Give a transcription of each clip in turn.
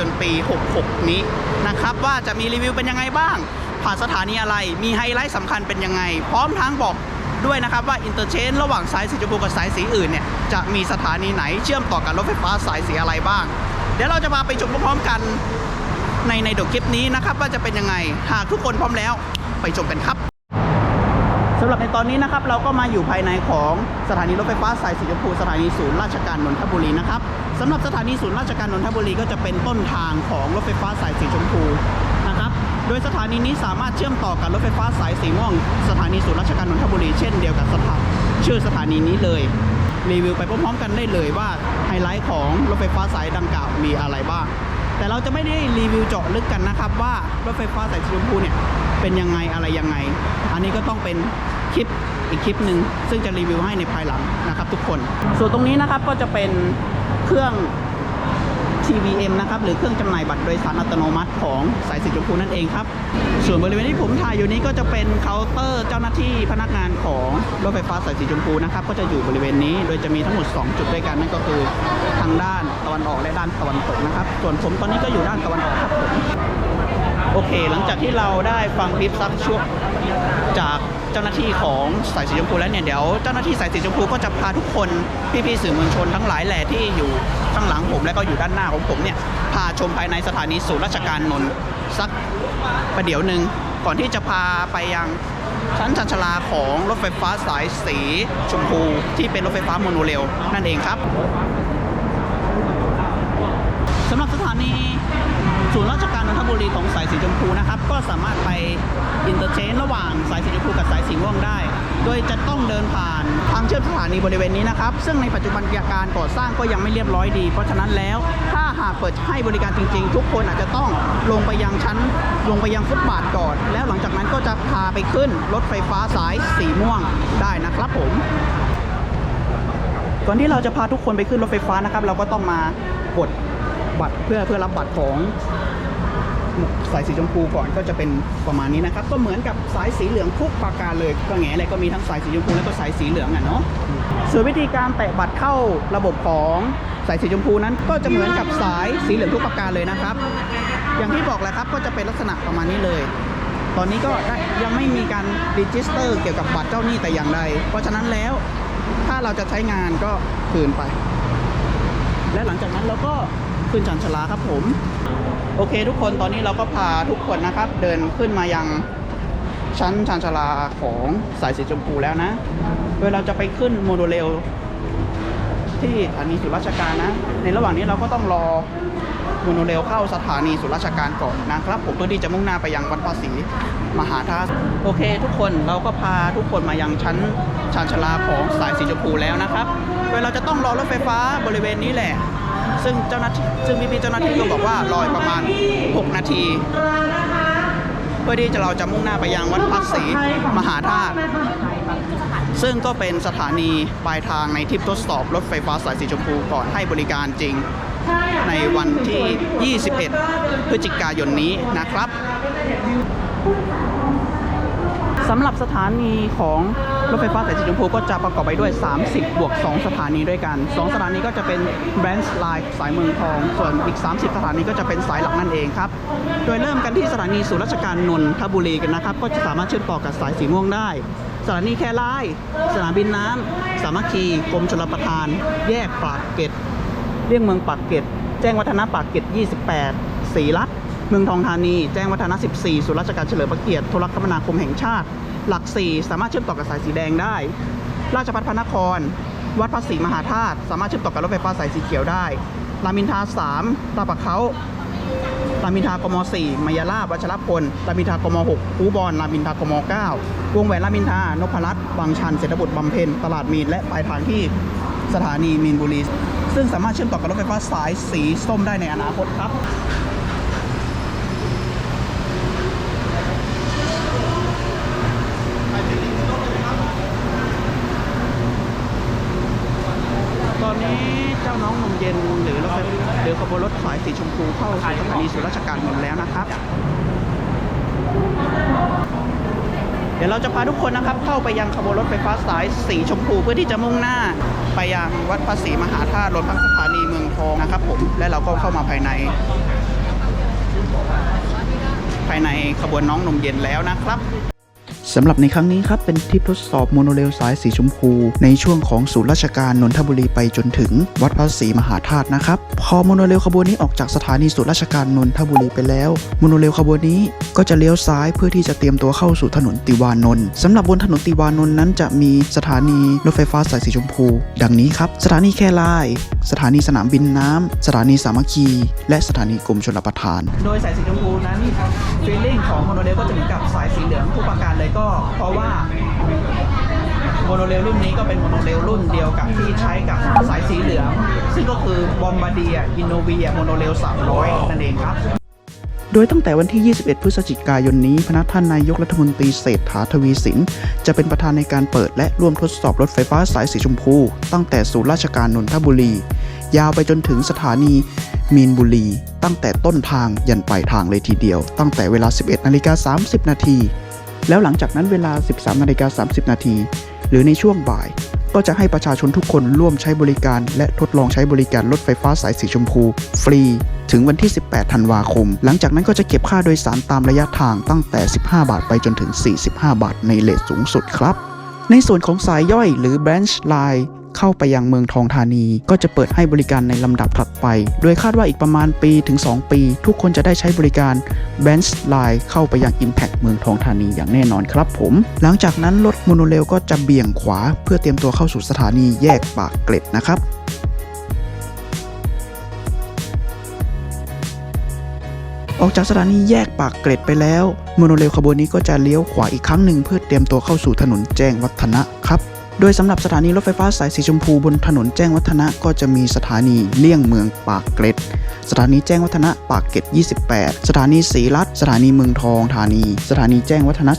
ยนปี 66 นี้นะครับ ว่าจะมีรีวิวเป็นยังไงบ้าง ผ่านสถานีอะไรมีไฮไลท์สำคัญเป็นยังไง พร้อมทั้งบอกด้วยนะครับว่าอินเตอร์เชนระหว่างสายสีชมพูกับสายสีอื่นเนี่ยจะมีสถานีไหนเชื่อมต่อกับรถไฟฟ้าสายสีอะไรบ้าง เดี๋ยวเราจะมาไปชมพร้อมๆกันในในเดยวคลิปนี้นะครับว่าจะเป็นยังไงหากทุกคนพร้อมแล้วไปชมกันครับสำหรับในตอนนี้นะครับเราก็มาอยู่ภายในของสถานีรถไฟฟ้าสายสีชมพูสถานีศูนย์ราชการนนทบุรีนะครับ สำหรับสถานีศูนย์ราชการนนทบุรีก็จะเป็นต้นทางของรถไฟฟ้าสายสีชมพูนะครับ โดยสถานีนี้สามารถเชื่อมต่อกับรถไฟฟ้าสายสีม่วง สถานีศูนย์ราชการนนทบุรีเช่นเดียวกับสถานชื่อสถานีนี้เลยรีวิวไปพร้อมๆกันได้เลยว่าไฮไลท์ของรถไฟฟ้าสายดังกล่าวมีอะไรบ้าง แต่เราจะไม่ได้รีวิวเจาะลึกกันนะครับว่ารถไฟฟ้าสายสีชมพูเนี่ยเป็นยังไงอะไรยังไง อันนี้ก็ต้องเป็นคลิปอีกคลิปหนึ่งซึ่งจะรีวิวให้ในภายหลังนะครับทุกคน ส่วนตรงนี้นะครับก็จะเป็น เครื่อง TVM นะครับหรือเครื่องจำหน่ายบัตรโดยสารอัตโนมัติของสายสีชมพูนั่นเองครับ ส่วนบริเวณที่ผมถ่ายอยู่นี้ก็จะเป็นเคาน์เตอร์เจ้าหน้าที่พนักงานของรถไฟฟ้าสายสีชมพูนะครับก็จะอยู่บริเวณนี้ โดยจะมีทั้งหมด 2 จุดด้วยกันนั่นก็คือทางด้านตะวันออกและด้านตะวันตกนะครับ ส่วนผมตอนนี้ก็อยู่ด้านตะวันออกครับผม โอเค หลังจากที่เราได้ฟังคลิปซักช่วงจากเจ้าหน้าที่ของสายสีชมพูแล้วเนี่ยเดี๋ยวเจ้าหน้าที่สายสีชมพูก็จะพาทุกคนพี่ๆสื่อมวลชนทั้งหลายแหล่ที่อยู่ข้างหลังผมและก็อยู่ด้านหน้าของผมเนี่ยพาชมภายในสถานีศูนย์ราชการนนท์สักประเดี๋ยวหนึ่งก่อนที่จะพาไปยังชั้นชันชลาของรถไฟฟ้าสายสีชมพูที่เป็นรถไฟฟ้าโมโนเรลนั่นเองครับสำหรับสถานี ศูนย์ราชการนนทบุรีของสายสีชมพูนะครับ ก็สามารถไปอินเตอร์เชนระหว่างสายสีชมพูกับสายสีม่วงได้ โดยจะต้องเดินผ่านทางเชื่อมสถานีบริเวณนี้นะครับ ซึ่งในปัจจุบันการก่อสร้างก็ยังไม่เรียบร้อยดี เพราะฉะนั้นแล้ว ถ้าหากเปิดให้บริการจริงๆ ทุกคนอาจจะต้องลงไปยังชั้น ลงไปยังฟุตบาทก่อน แล้วหลังจากนั้นก็จะพาไปขึ้นรถไฟฟ้าสายสีม่วงได้นะครับผมก่อนที่เราจะพาทุกคนไปขึ้นรถไฟฟ้านะครับ เราก็ต้องมากด บัตรเพื่อเพื่อรับบัตรของสายสีชมพูก่อนก็จะเป็นประมาณนี้นะครับ ก็เหมือนกับสายสีเหลืองทุกประการเลยก็แง่อะไรก็มีทั้งสายสีชมพูและก็สายสีเหลืองอะเนาะส่วนวิธีการแตะบัตรเข้าระบบของสายสีชมพูนั้นก็จะเหมือนกับสายสีเหลืองทุกประการเลยนะครับ อย่างที่บอกแหละครับก็จะเป็นลักษณะประมาณนี้เลย ตอนนี้ก็ยังไม่มีการรีจิสเตอร์เกี่ยวกับบัตรเจ้าหนี้แต่อย่างใดเพราะฉะนั้นแล้ว ถ้าเราจะใช้งานก็คืนไป และหลังจากนั้นเราก็ ขึ้นชันชาลาครับผม โอเคทุกคนตอนนี้เราก็พาทุกคนนะครับ เดินขึ้นมายังชั้นชันชาลาของสายสีชมพูแล้วนะโดยเราจะไปขึ้นโมโนเรลที่สถานีสุราชการนะ ในระหว่างนี้เราก็ต้องรอโมโนเรลเข้าสถานีสุราชการก่อนนะครับ ผมเพื่อที่จะมุ่งหน้าไปยังวัดภาษีมหาธาตุโอเค ทุกคนเราก็พาทุกคนมายังชั้นชานชาลาของสายสีชมพูแล้วนะครับโดยเราจะต้องรอรถไฟฟ้าบริเวณนี้แหละ ซึ่งเจ้าหน้าที่ซึ่งพี่ๆเจ้าหน้าที่ก็บอกว่ารออีกประมาณ 6 นาที เพื่อที่จะเราจะมุ่งหน้าไปยังวัดพระศรีมหาธาตุซึ่งก็เป็นสถานีปลายทางในทริปทดสอบรถไฟฟ้าสายสีชมพูก่อนให้บริการจริง ในวันที่ 21 พฤศจิกายนนี้นะครับ สำหรับสถานีของรถไฟฟ้าสายสีชมพูก็จะประกอบไปด้วย 30 บวก 2 สถานีด้วยกัน 2 สถานีก็จะเป็นแบรนด์ไลน์สายเมืองทอง ส่วนอีก 30 สถานีก็จะเป็นสายหลักนั่นเองครับ โดยเริ่มกันที่สถานีศูนย์ราชการนนทบุรีกันนะครับ ก็จะสามารถเชื่อมต่อกับสายสีม่วงได้ สถานีแครายสนามบินน้ำสามัคคีกรมชลประทาน แยกปากเกร็ดเลี่ยงเมืองปากเกร็ด แจ้งวัฒนะปากเกร็ด 28ศรีรัตน์ เมืองทองธานี แจ้งวัฒนะ 14 ศูนย์ราชการเฉลิมพระเกียรติโทรคมนาคมแห่งชาติ หลัก 4 สามารถเชื่อมต่อกับสายสีแดงได้ ราชพัฒพระนคร วัดพระศรีมหาธาตุสามารถเชื่อมต่อกับรถไฟฟ้าสายสีเขียวได้ รามินทรา3ตาปะเขารามินทรากม 4 มายาลาบวัชรพลรามินทรากม 6คูบอลรามินทรากม 9 วงแหวนรามินทรานพรัตน์บางชัน เศรษฐบุตรบำเพ็ญ ตลาดมีน และปลายทางที่สถานีมีนบุรี ซึ่งสามารถเชื่อมต่อกับรถไฟฟ้าสายสีส้มได้ในอนาคตครับ อนนี้เจ้าน้องนมเย็นหรือรถไฟหรือขบวนรถสายสีชมพูเข้าสู่สถานีสุราชการนนท์แล้วนะครับ เดี๋ยวเราจะพาทุกคนนะครับ เข้าไปยังขบวนรถไฟฟ้าสายสีชมพูเพื่อที่จะมุ่งหน้า ไปยังวัดพระศรีมหาธาตุรวมทั้งสถานีเมืองทองนะครับผมและเราก็เข้ามาภายใน ภายในขบวนน้องนมเย็นแล้วนะครับ สำหรับในครั้งนี้ครับเป็นทริปทดสอบโมโนเรลสายสีชมพู ในช่วงของศูนย์ราชการนนทบุรีไปจนถึงวัดพระศรีมหาธาตุนะครับ พอโมโนเรลขบวนนี้ออกจากสถานีศูนย์ราชการนนทบุรีไปแล้วโมโนเรลขบวนนี้ก็จะเลี้ยวซ้ายเพื่อที่จะเตรียมตัวเข้าสู่ถนนติวานนท์สำหรับบนถนนติวานนท์นั้นจะมีสถานีรถไฟฟ้าสายสีชมพู ดังนี้ครับสถานีแค่ลาย สถานีสนามบินน้ำสถานีสามัคคี และสถานีกรมชลประทาน โดยสายสีชมพูนั้นฟีลลิ่งของโมโนเรลก็จะเหมือนกับสายสีเหลืองทุกประการเลยก็เพราะว่าโมโนเรลรุ่นนี้ก็เป็นโมโนเรลรุ่นเดียวกับที่ใช้กับสายสีเหลือง ซึ่งก็คือบอมบาเดียอินโนเวียโมโนเรล300 นั่นเองครับโดยตั้งแต่วันที่ 21 พฤศจิกายนนี้ พนักท่านนายกรัฐมนตรีเศรษฐาทวีสิน จะเป็นประธานในการเปิดและร่วมทดสอบรถไฟฟ้าสายสีชมพู ตั้งแต่ศูนย์ราชการนนทบุรี ยาวไปจนถึงสถานีมีนบุรี ตั้งแต่ต้นทางยันปลายทางเลยทีเดียว ตั้งแต่เวลา 11 นาฬิกา 30 นาที แล้วหลังจากนั้นเวลา 13นาฬิกา30 นาที หรือในช่วงบ่าย ก็จะให้ประชาชนทุกคนร่วมใช้บริการ และทดลองใช้บริการรถไฟฟ้าสายสีชมพู ฟรี ถึงวันที่ 18 ธันวาคม หลังจากนั้นก็จะเก็บค่าโดยสารตามระยะทางตั้งแต่ 15 บาทไปจนถึง 45 บาทในเลทสูงสุดครับ ในส่วนของสายย่อยหรือ branch line เข้าไปยังเมืองทองธานี ก็จะเปิดให้บริการในลำดับถัดไป โดยคาดว่าอีกประมาณปีถึง 2 ปี ทุกคนจะได้ใช้บริการ branch line เข้าไปยัง Impact เมืองทองธานีอย่างแน่นอนครับผม หลังจากนั้นรถโมโนเรลก็จะเบี่ยงขวา เพื่อเตรียมตัวเข้าสู่สถานีแยกปากเกร็ดนะครับออกจากสถานีแยกปากเกร็ดไปแล้วโมโนเรลขบวนนี้ก็จะเลี้ยวขวาอีกครั้งหนึ่งเพื่อเตรียมตัวเข้าสู่ถนนแจ้งวัฒนะครับ โดยสำหรับสถานีรถไฟฟ้าสายสีชมพูบนถนนแจ้งวัฒนะก็จะมีสถานีเลี่ยงเมืองปากเกร็ด สถานีแจ้งวัฒนะปากเกร็ด 28 สถานีศรีรัตน์สถานีเมืองทองธานี สถานีแจ้งวัฒนะ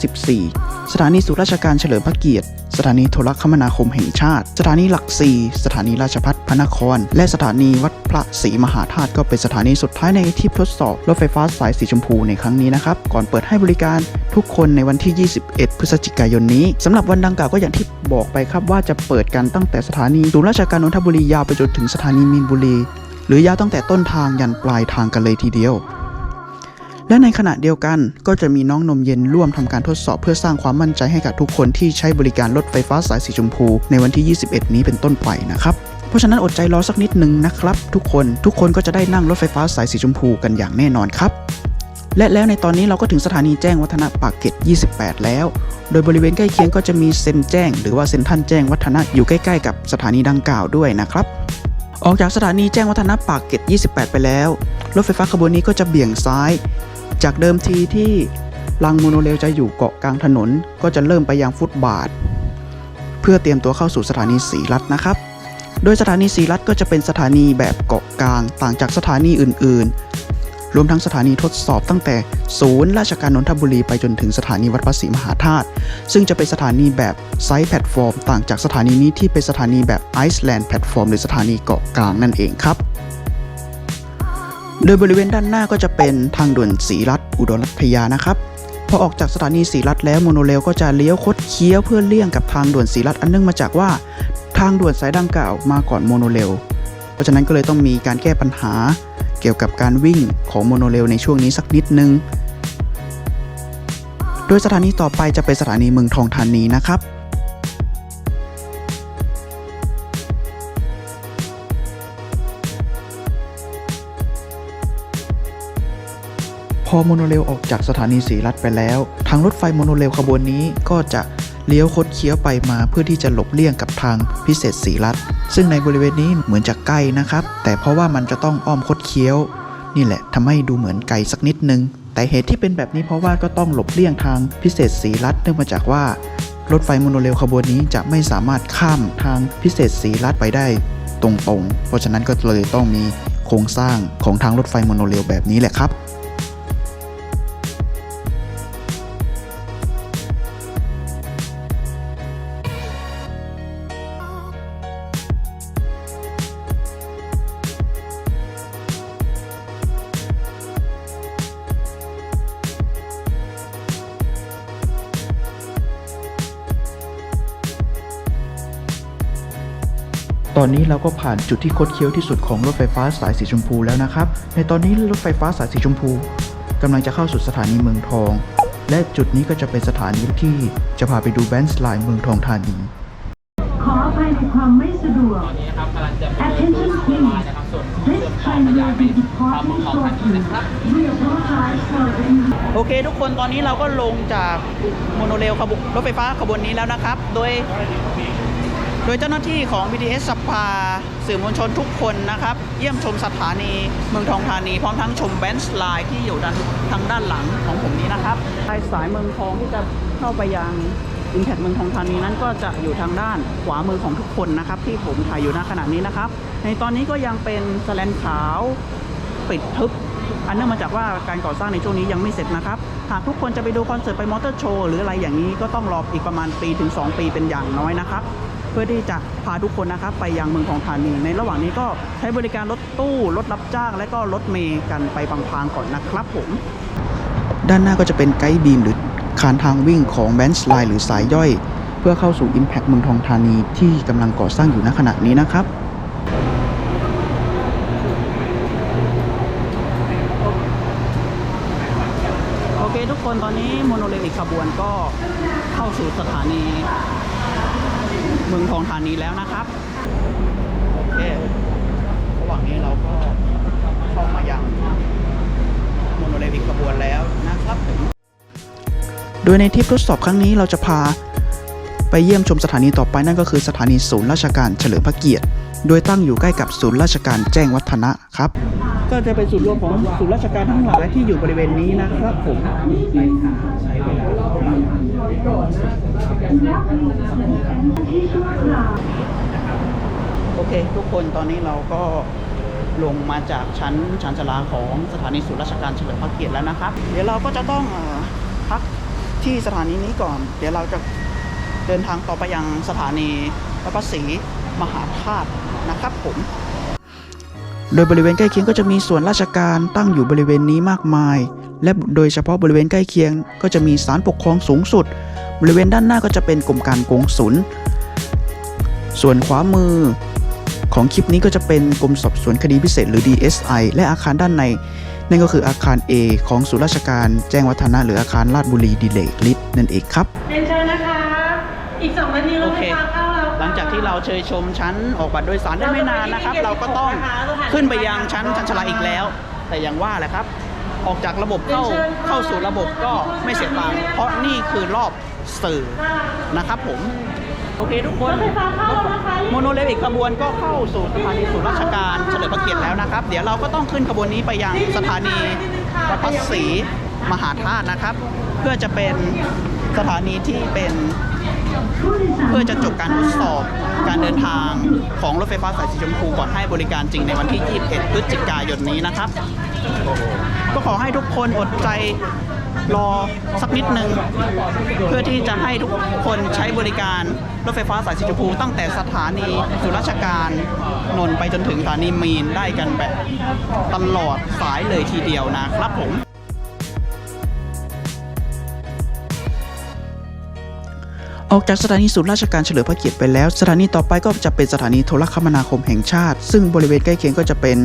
14 สถานีสุราชการเฉลิมพระเกียรติ สถานีโทรคมนาคมแห่งชาติ สถานีหลักสี่สถานีราชพัฒพระนคร และสถานีวัดพระศรีมหาธาตุก็เป็นสถานีสุดท้ายในทริปทดสอบรถไฟฟ้าสายสีชมพูในครั้งนี้นะครับก่อนเปิดให้บริการทุกคนในวันที่ 21 พฤศจิกายนนี้สำหรับวันดังกล่าวก็อย่างที่บอกไปครับว่าจะเปิดกันตั้งแต่สถานีศูนย์ราชการนนทบุรียาวไปจนถึงสถานีมีนบุรี หรือยาวตั้งแต่ต้นทางยันปลายทางกันเลยทีเดียว และในขณะเดียวกันก็จะมีน้องนมเย็นร่วมทำการทดสอบเพื่อสร้างความมั่นใจให้กับทุกคนที่ใช้บริการรถไฟฟ้าสายสีชมพู ในวันที่ 21 นี้เป็นต้นไปนะครับเพราะฉะนั้นอดใจรอสักนิดหนึ่งนะครับ ทุกคนทุกคนก็จะได้นั่งรถไฟฟ้าสายสีชมพูกันอย่างแน่นอนครับ และแล้วในตอนนี้เราก็ถึงสถานีแจ้งวัฒนะปากเกร็ด 28 แล้ว โดยบริเวณใกล้เคียงก็จะมีเซ็นแจ้ง หรือว่าเซ็นทันแจ้งวัฒนะอยู่ใกล้ๆ กับสถานีดังกล่าวด้วยนะครับ ออกจากสถานีแจ้งวัฒนะปากเกร็ด 28 ไปแล้ว รถไฟฟ้าขบวนนี้ก็จะเบี่ยงซ้าย จากเดิมทีที่รางโมโนเรลจะอยู่เกาะกลางถนน ก็จะเริ่มไปยังฟุตบาท เพื่อเตรียมตัวเข้าสู่สถานีศรีรัตน์นะครับ โดยสถานีศรีรัตน์ก็จะเป็นสถานีแบบเกาะกลางต่างจากสถานีอื่น ๆ รวมทั้งสถานีทดสอบตั้งแต่ศูนย์ราชการนนทบุรีไปจนถึงสถานีวัดพระศรีมหาธาตุซึ่งจะเป็นสถานีแบบไซส์แพลตฟอร์ม ต่างจากสถานีนี้ที่เป็นสถานีแบบไอซ์แลนด์แพลตฟอร์มหรือสถานีเกาะกลางนั่นเองครับโดยบริเวณด้านหน้าก็จะเป็นทางด่วนศรีรัตอุดรรัตยานะครับพอออกจากสถานีศรีรัตแล้วโมโนเรลก็จะเลี้ยวคดเคี้ยวเพื่อเลี่ยงกับทางด่วนศรีรัตอันเนื่องมาจากว่า ทางด่วนสายดังกล่าวมาก่อนโมโนเรลเพราะฉะนั้นก็เลยต้องมีการแก้ปัญหา เกี่ยวกับการวิ่งของโมโนเรลในช่วงนี้สักนิดนึง โดยสถานีต่อไปจะเป็นสถานีเมืองทองธานีนะครับพอโมโนเรลออกจากสถานีศรีรัตไปแล้ว ทางรถไฟโมโนเรลขบวนนี้ก็จะ เลี้ยวคดเคี้ยวไปมาเพื่อที่จะหลบเลี่ยงกับทางพิเศษศรีรัตซึ่งในบริเวณนี้เหมือนจะใกล้นะครับ แต่เพราะว่ามันจะต้องอ้อมคดเคี้ยว นี่แหละทำให้ดูเหมือนไกลสักนิดนึง แต่เหตุที่เป็นแบบนี้เพราะว่าก็ต้องหลบเลี่ยงทางพิเศษศรีรัตเนื่องมาจากว่ารถไฟโมโนเรลขบวนนี้จะไม่สามารถข้ามทางพิเศษศรีรัตไปได้ตรงๆ เพราะฉะนั้นก็เลยต้องมีโครงสร้างของทางรถไฟโมโนเรลแบบนี้แหละครับ อนนี้เราก็ผ่านจุดที่คดเคี้ยวที่สุดของรถไฟฟ้าสายสีชมพูแล้วนะครับ ในตอนนี้รถไฟฟ้าสายสีชมพูกำลังจะเข้าสู่สถานีเมืองทอง และจุดนี้ก็จะเป็นสถานีที่จะพาไปดูแบนส์ไลน์เมืองทองธานีขออภัยในความไม่สะดวกตอนนี้นะครับกำลังจะเป็น Attention รถ please ไฟนะครับส่วนของ This เชื่อมต่อ train ขยาย will ไป be ทางเมือง departing ทองธานี shortly. นะครับ We apologize for the โอเค ทุกคนตอนนี้เราก็ลงจากโมโนเรลขบวนรถไฟฟ้าขบวนนี้แล้วนะครับ โดย โดยเจ้าหน้าที่ของ BTS สภาสื่อมวลชนทุกคนนะครับ เยี่ยมชมสถานีเมืองทองธานี พร้อมทั้งชมแบนส์ไลน์ที่อยู่ด้านทางด้านหลังของผมนี้นะครับสายสายเมืองทองที่จะเข้าไปยังอินแพคเมืองทองธานีนั้นก็จะอยู่ทางด้านขวามือของทุกคนนะครับ ที่ผมถ่ายอยู่ณขณะนี้นะครับ ในตอนนี้ก็ยังเป็นสแลนขาวปิดทึบอันเนื่องมาจากว่าการก่อสร้างในช่วงนี้ยังไม่เสร็จนะครับ หากทุกคนจะไปดูคอนเสิร์ตไปมอเตอร์โชว์หรืออะไรอย่างนี้ก็ต้องรออีกประมาณปีถึง 2 ปีเป็นอย่างน้อยนะครับ เพื่อที่จะพาทุกคนนะครับไปยังเมืองทองธานี ในระหว่างนี้ก็ใช้บริการรถตู้รถรับจ้าง และก็รถเมย์กันไปพลางๆก่อนนะครับผม ด้านหน้าก็จะเป็นไกด์บีมหรือคานทางวิ่งของแบนส์ไลน์หรือสายย่อย เพื่อเข้าสู่ Impact เมืองทองธานีที่กำลังก่อสร้างอยู่ณขณะนี้นะครับโอเคทุกคนตอนนี้โมโนเรลอีกขบวนก็เข้าสู่สถานี เมืองทองธานีแล้วนะครับ โอเคระหว่างนี้เราก็เข้ามายังโมโนเรลอีกขบวนแล้วนะครับ โดยในทริปทดสอบครั้งนี้เราจะพา ไปเยี่ยมชมสถานีต่อไปนั่นก็คือสถานีศูนย์ราชการเฉลิมพระเกียรติ โดยตั้งอยู่ใกล้กับศูนย์ราชการแจ้งวัฒนะครับ ก็จะเป็นศูนย์รวมของศูนย์ราชการทั้งหลายที่อยู่บริเวณนี้นะครับผมโอเค ทุกคนตอนนี้เราก็ลงมาจากชั้นชานชลาของสถานีศูนย์ราชการเฉลิมพระเกียรติแล้วนะครับ เดี๋ยวเราก็จะต้องอพักที่สถานีนี้ก่อน เดี๋ยวเราจะเดินทางต่อไปยังสถานีพระประศรี มหาธาตุนะครับผม โดยบริเวณใกล้เคียงก็จะมีส่วนราชการตั้งอยู่บริเวณนี้มากมาย และโดยเฉพาะบริเวณใกล้เคียง ก็จะมีศาลปกครองสูงสุด บริเวณด้านหน้าก็จะเป็นกรมการกงสุล ส่วนขวามือของคลิปนี้ก็จะเป็นกรมสอบสวนคดีพิเศษหรือ DSI และอาคารด้านใน นั่นก็คืออาคาร A ของศูนย์ราชการแจ้งวัฒนะหรืออาคารลาดบุรีดีเลกลิทนั่นเองครับ เรียนเชิญนะคะ อีกสองนาทีรโอถไฟเคฟ้าเข้าแล้วค่ะ หลังจากที่เราเชยชมชั้นออกบัตรโดยสารได้ไม่นานนะครับ เราก็ต้องขึ้นไปยังชั้นชันชลาอีกแล้ว แต่อย่างว่าแหละครับ ออกจากระบบเข้าเข้าสู่ระบบก็ไม่เสียตังค์เพราะนี่คือรอบสื่อนะครับผมโอเคทุกคนโมโนเรลอีกขบวนก็เข้าสู่สถานีศูนย์ราชการเฉลิมพระเกียรติแล้วนะครับ เดี๋ยวเราก็ต้องขึ้นขบวนนี้ไปยังสถานีวัดพระศรีมหาธาตุนะครับ เพื่อจะเป็นสถานีที่เป็น เพื่อจะจบการทดสอบการเดินทางของรถไฟฟ้าสายสีชมพูก่อนให้บริการจริงในวันที่ 21 พฤศจิกายนนี้นะครับ ก็ขอให้ทุกคนอดใจรอสักนิดหนึ่งเพื่อที่จะให้ทุกคนใช้บริการรถไฟฟ้าสายสีชมพูตั้งแต่สถานีสุราชการนนท์ไปจนถึงสถานีมีนได้กันแบบตลอดสายเลยทีเดียวนะครับผม ออกจากสถานีศูนย์ราชการเฉลิมพระเกียรติไปแล้ว สถานีต่อไปก็จะเป็นสถานีโทรคมนาคมแห่งชาติ ซึ่งบริเวณใกล้เคียงก็จะเป็น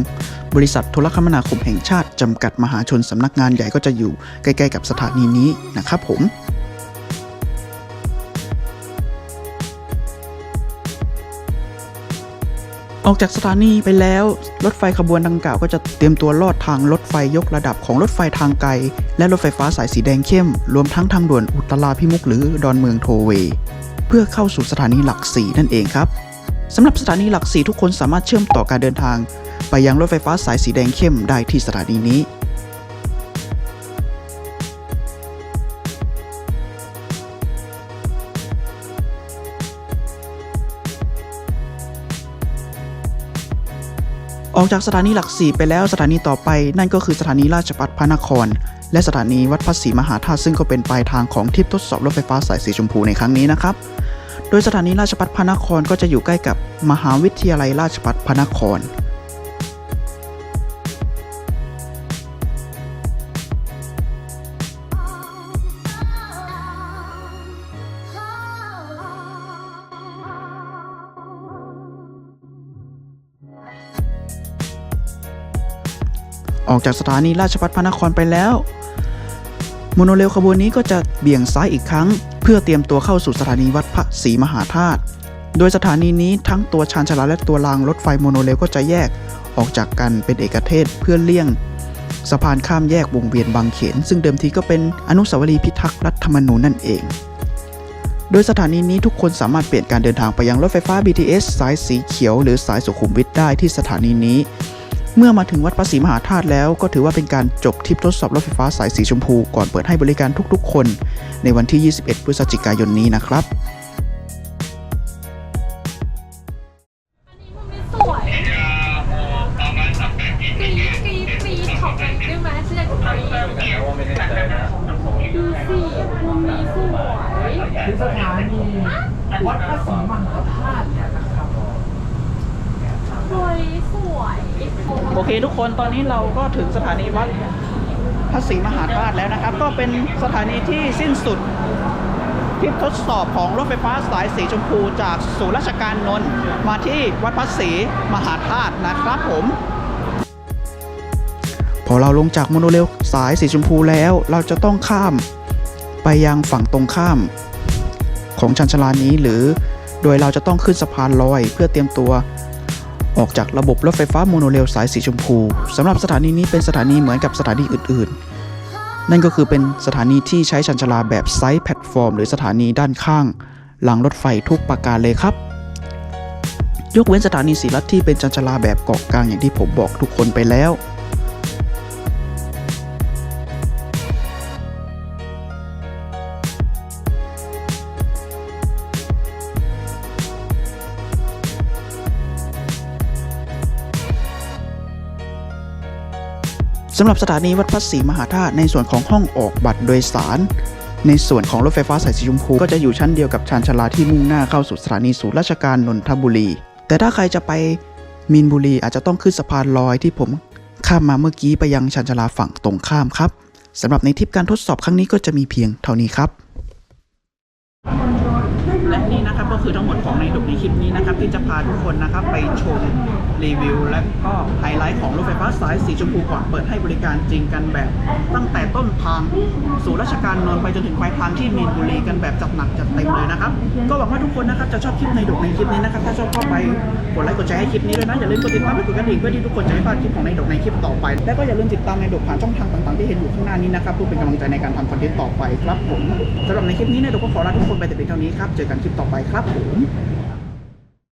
บริษัทโทรคมนาคมแห่งชาติจำกัดมหาชนสำนักงานใหญ่ก็จะอยู่ใกล้ ๆ กับสถานีนี้นะครับผม ออกจากสถานีไปแล้ว รถไฟขบวนดังกล่าวก็จะเตรียมตัวลอดทางรถไฟยกระดับของรถไฟทางไกล และรถไฟฟ้าสายสีแดงเข้ม รวมทั้งทางด่วนอุตราพิมุกหรือดอนเมืองโทเวเพื่อเข้าสู่สถานีหลักสีนั่นเองครับสำหรับสถานีหลักสีทุกคนสามารถเชื่อมต่อการเดินทาง ไปยังรถไฟฟ้าสายสีแดงเข้มได้ที่สถานีนี้ ออกจากสถานีหลักสี่ไปแล้วสถานีต่อไป นั่นก็คือสถานีราชพัฒพระนคร และสถานีวัดพระศรีมหาธาตุซึ่งก็เป็นปลายทางของทริปทดสอบรถไฟฟ้าสายสีชมพูในครั้งนี้นะครับ โดยสถานีราชพัฒพระนครก็จะอยู่ใกล้กับมหาวิทยาลัยราชพัฒพระนคร ออกจากสถานีราชพัฒพระนครไปแล้ว โมโนเรลขบวนนี้ก็จะเบี่ยงซ้ายอีกครั้ง เพื่อเตรียมตัวเข้าสู่สถานีวัดพระศรีมหาธาตุ โดยสถานีนี้ทั้งตัวชานชาลาและตัวรางรถไฟโมโนเรลก็จะแยกออกจากกันเป็นเอกเทศเพื่อเลี่ยงสะพานข้ามแยกวงเวียนบางเขน ซึ่งเดิมทีก็เป็นอนุสาวรีย์พิทักษ์รัฐธรรมนูญนั่นเอง โดยสถานีนี้ทุกคนสามารถเปลี่ยนการเดินทางไปยังรถไฟฟ้า BTS สายสีเขียวหรือสายสุขุมวิทได้ที่สถานีนี้ เมื่อมาถึงวัดพระศรีมหาธาตุแล้วก็ถือว่าเป็นการจบทริปทดสอบรถไฟฟ้าสายสีชมพู ก่อนเปิดให้บริการทุกๆ คน ในวันที่ 21 พฤศจิกายนนี้นะครับสวยกรีดกรีดกรีดของมันได้ไหมฉันอยากกรีดเพราะว่าไม่แน่ใจนะดูสิมุมนี้สวย คือสถานีวัดพระศรีมหาธาตุเนี่ยนะครับ สวยสวย โอเคทุกคนตอนนี้เราก็ถึงสถานีวัดพระศรีมหาธาตุแล้วนะครับ ก็เป็นสถานีที่สิ้นสุดทริปทดสอบของรถไฟฟ้าสายสีชมพูจากศูนย์ราชการนนท์มาที่วัดพระศรีมหาธาตุนะครับผม พอเราลงจากโมโนเรลสายสีชมพูแล้ว เราจะต้องข้ามไปยังฝั่งตรงข้าม ของชันชลานี้หรือโดยเราจะต้องขึ้นสะพานลอยเพื่อเตรียมตัว ออกจากระบบรถไฟฟ้าโมโนเรลสายสีชมพูสำหรับสถานีนี้เป็นสถานีเหมือนกับสถานีอื่นๆ นั่นก็คือเป็นสถานีที่ใช้ชันชลาแบบไซส์แพลตฟอร์ม หรือสถานีด้านข้างหลังรถไฟทุกประการเลยครับ ยกเว้นสถานีสีรัฐที่เป็นชันชลาแบบเกาะกลางอย่างที่ผมบอกทุกคนไปแล้ว สำหรับสถานีวัดพระศรีมหาธาตุในส่วนของห้องออกบัตรโดยสาร ในส่วนของรถไฟฟ้าสายสีชมพูก็จะอยู่ชั้นเดียวกับชานชาลาที่มุ่งหน้าเข้าสู่สถานีศูนย์ราชการนนทบุรี แต่ถ้าใครจะไปมีนบุรีอาจจะต้องขึ้นสะพานลอยที่ผมข้ามมาเมื่อกี้ไปยังชานชาลาฝั่งตรงข้ามครับสำหรับในทริปการทดสอบครั้งนี้ก็จะมีเพียงเท่านี้ครับ นะครับก็คือทั้งหมดของในดกในคลิปนี้นะครับที่จะพาทุกคนนะครับไปชมรีวิว และก็ไฮไลท์ของรถไฟฟ้าสายสีชมพูก่อนเปิดให้บริการจริงกันแบบ ตั้งแต่ต้นทางสู่ราชการนนท์ไปจนถึงปลายทางที่มีนบุรีกันแบบจัดหนักจัดเต็มเลยนะครับก็หวังว่าทุกคนนะครับจะชอบคลิปในดกในคลิปนี้นะครับถ้าชอบก็ไปกดไลค์กดแชร์ให้คลิปนี้ด้วยนะอย่าลืมกดติดตามและกดกระดิ่งเพื่อที่ทุกคนจะไม่พลาดคลิปของในดกในคลิปต่อไป และก็อย่าลืมติดตามในดกผ่านช่องทางต่างๆที่เห็นอยู่ข้างหน้านี้นะครับเพื่อเป็นกำลังใจในการทำคอนเทนต์ต่อไปครับผมสำหรับในคลิปนี้ในดกก็ขอลาทุกคนไปแต่เพียงเท่านี้ครับเจอกันคลิปต่อไปครับผม